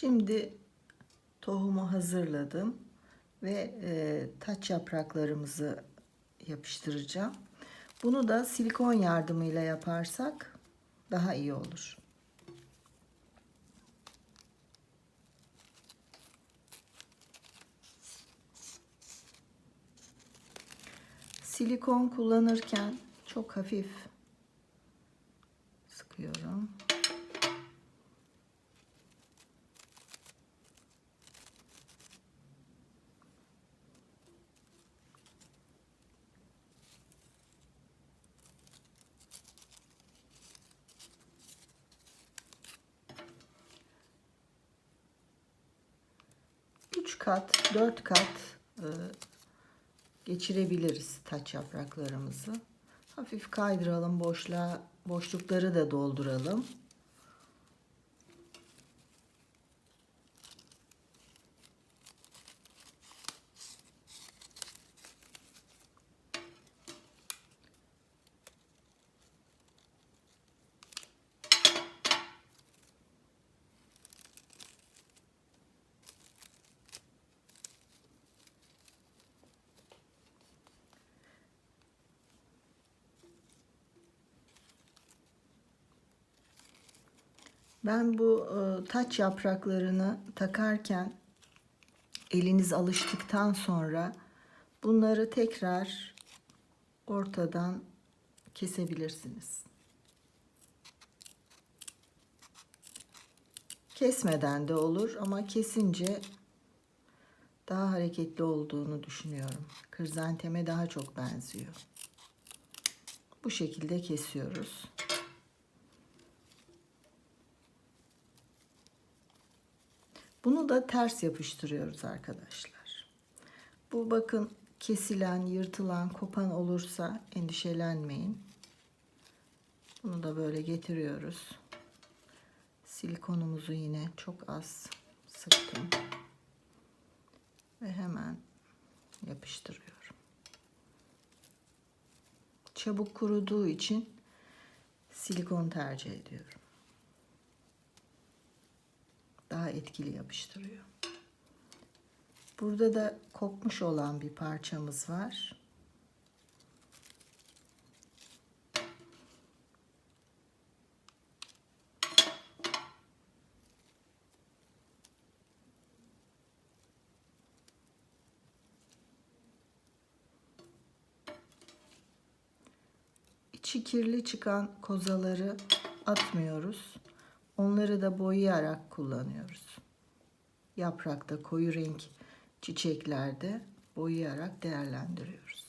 Şimdi tohumu hazırladım ve e, taç yapraklarımızı yapıştıracağım. Bunu da silikon yardımıyla yaparsak daha iyi olur. Silikon kullanırken çok hafif sıkıyorum. Üç kat, dört kat e, geçirebiliriz taç yapraklarımızı. Hafif kaydıralım boşluğa, boşlukları da dolduralım. Ben bu e, taç yapraklarını takarken eliniz alıştıktan sonra bunları tekrar ortadan kesebilirsiniz. Kesmeden de olur ama kesince daha hareketli olduğunu düşünüyorum. Kırzanteme daha çok benziyor. Bu şekilde kesiyoruz. Bunu da ters yapıştırıyoruz arkadaşlar. Bu bakın kesilen, yırtılan, kopan olursa endişelenmeyin. Bunu da böyle getiriyoruz. Silikonumuzu yine çok az sıktım. Ve hemen yapıştırıyorum. Çabuk kuruduğu için silikon tercih ediyorum daha etkili yapıştırıyor. Burada da kopmuş olan bir parçamız var. İçi kirli çıkan kozaları atmıyoruz. Onları da boyayarak kullanıyoruz. Yaprakta koyu renk çiçeklerde boyayarak değerlendiriyoruz.